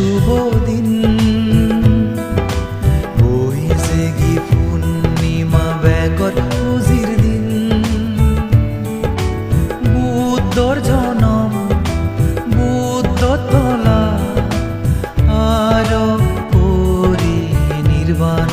শুভ দিন। বই জেগি পূর্ণিমা বেগর পুঁজির দিন। বুদ্ধর জনম, বুদ্ধ তলা আর পরি নির্বাণ।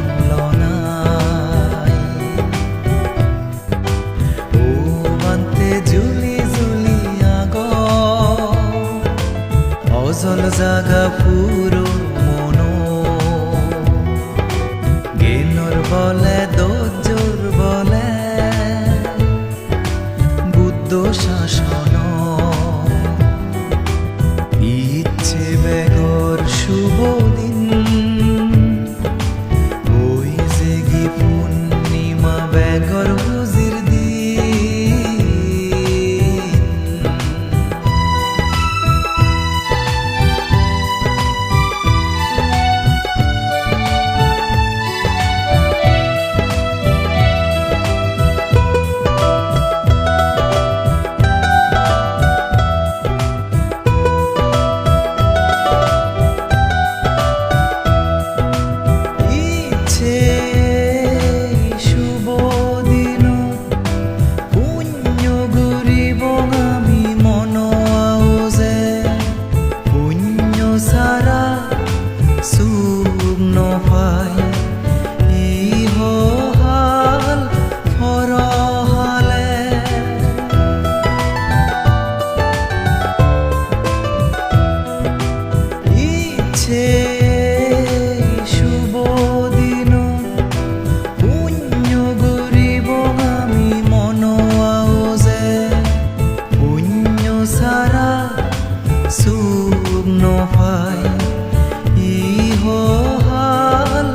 সজল জাগা পুরো মনো। গেনর বলে দোষ চুমনো পাই ইহাল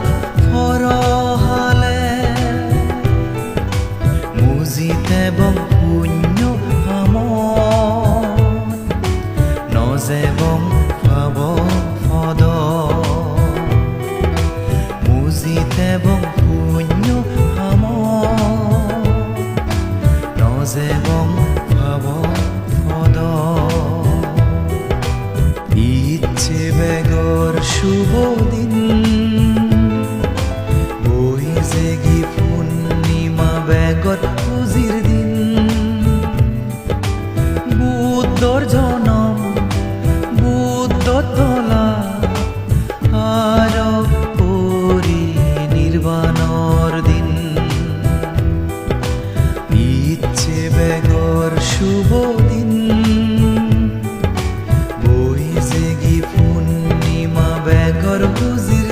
ফরহালে। মুজিতে বং পুণ্য আম নজে পাব ফদ। মুজিতে বং পুণ্য আম নজে পাব 不不不 বুঝির